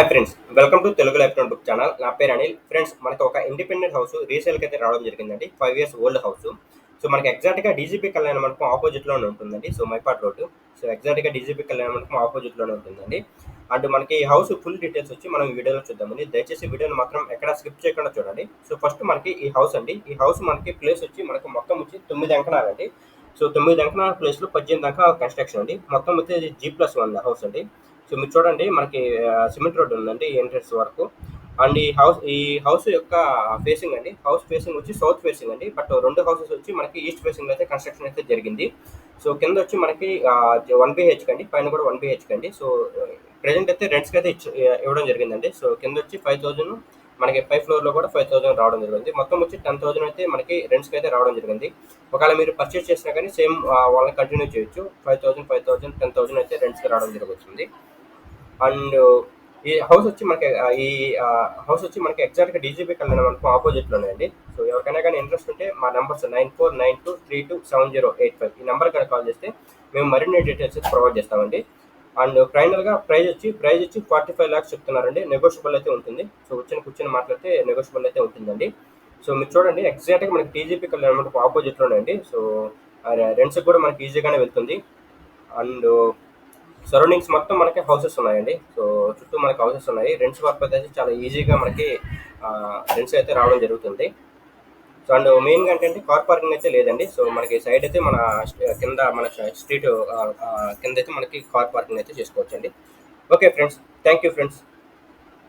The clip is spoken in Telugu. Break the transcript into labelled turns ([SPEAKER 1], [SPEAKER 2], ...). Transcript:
[SPEAKER 1] Hi friends welcome to Telugu life book channel నా పేరు అనిల్. ఫ్రెండ్స్ మనకి ఒక ఇండిపెండెంట్ హౌస్ రీసేల్కి అయితే రావడం జరిగిందండి. Five years old house so మనకి ఎగ్జాక్ట్గా డీజీపీ కళ్యాణ మండపం ఆపోజిట్లోనే ఉంటుందండి. సో మైపాట్ రోడ్డు సో ఎగ్జాక్ట్గా డీజీపీ కళ్యాణ మండపం ఆపోజిట్లోనే ఉంటుందండి. అండ్ మనకి ఈ హౌస్ ఫుల్ డీటెయిల్స్ వచ్చి మనం ఈ వీడియోలో చూద్దామండి. దయచేసి వీడియోని మాత్రం ఎక్కడ స్కిప్ చేయకుండా చూడండి. సో ఫస్ట్ మనకి ఈ హౌస్ అండి. ఈ హౌస్ మనకి ప్లేస్ వచ్చి మనకి మొత్తం వచ్చి తొమ్మిది అంకణాలండి. సో తొమ్మిది అంకణాల ప్లేస్లో పద్దెనిమిది అంకణాల కన్స్ట్రక్షన్ అండి. మొత్తం అయితే జీ ప్లస్ వన్ హౌస్ అండి. సో మీరు చూడండి మనకి సిమెంట్ రోడ్ ఉందండి ఎంట్రన్స్ వరకు. అండ్ ఈ హౌస్ ఈ హౌస్ యొక్క ఫేసింగ్ అండి హౌస్ ఫేసింగ్ వచ్చి సౌత్ ఫేసింగ్ అండి బట్ రెండు హౌసెస్ వచ్చి మనకి ఈస్ట్ ఫేసింగ్ అయితే కన్స్ట్రక్షన్ అయితే జరిగింది. సో కింద వచ్చి మనకి వన్ బిహెచ్ అండి పైన కూడా వన్ బిహెచ్ అండి. సో ప్రెజెంట్ అయితే రెంట్స్కి అయితే ఇచ్చి ఇవ్వడం జరిగిందండి. సో కింద వచ్చి ఫైవ్ థౌజండ్ మనకి ఫైవ్ ఫ్లోర్లో కూడా ఫైవ్ థౌసండ్ రావడం జరిగింది. మొత్తం వచ్చి టెన్ థౌసండ్ అయితే మనకి రెంట్స్కి అయితే రావడం జరిగింది. ఒకవేళ మీరు పర్చేస్ చేసినా కానీ సేమ్ వాళ్ళని కంటిన్యూ చేయొచ్చు. Five thousand five thousand ten thousand అయితే రెంట్స్కి రావడం జరుగుతుంది. అండ్ ఈ హౌస్ వచ్చి మనకి ఈ హౌస్ వచ్చి మనకి ఎగ్జాక్ట్గా డీజీపీ కళ్యాణ మనకు ఆపోజిట్లోనే అండి. సో ఎవరికైనా కానీ ఇంట్రెస్ట్ ఉంటే మా numbers nine four nine two three two seven zero eight five ఈ నెంబర్ కనుక కాల్ చేస్తే మేము మరిన్ని డీటెయిల్స్ ప్రొవైడ్ చేస్తామండి. అండ్ ఫైనల్గా ప్రైజ్ వచ్చి ప్రైజ్ వచ్చి ఫార్టీ ఫైవ్ ల్యాక్స్ చెప్తున్నారండి. నెగోషియబుల్ అయితే ఉంటుంది. సో వచ్చిన కూర్చొని మాట్లాడితే నెగోషియబుల్ అయితే ఉంటుందండి. సో మీరు చూడండి ఎగ్జాక్ట్గా మనకి టీజీపీ కళ్యాణ మండపం ఆపోజిట్లోనే అండి. సో రెంట్స్ కూడా మనకి ఈజీగానే వెళ్తుంది. అండ్ సరౌండింగ్స్ మొత్తం మనకి హౌసెస్ ఉన్నాయండి. సో చుట్టూ మనకి హౌసెస్ ఉన్నాయి. రెంట్స్ పర్పస్ అయితే చాలా ఈజీగా మనకి రెంట్స్ అయితే రావడం జరుగుతుంది. సో అండ్ మెయిన్గా ఏంటంటే కార్ పార్కింగ్ అయితే లేదండి. సో మనకి సైడ్ అయితే మన కింద మన స్ట్రీట్ కింద అయితే మనకి కార్ పార్కింగ్ అయితే చేసుకోవచ్చండి. Okay friends thank you friends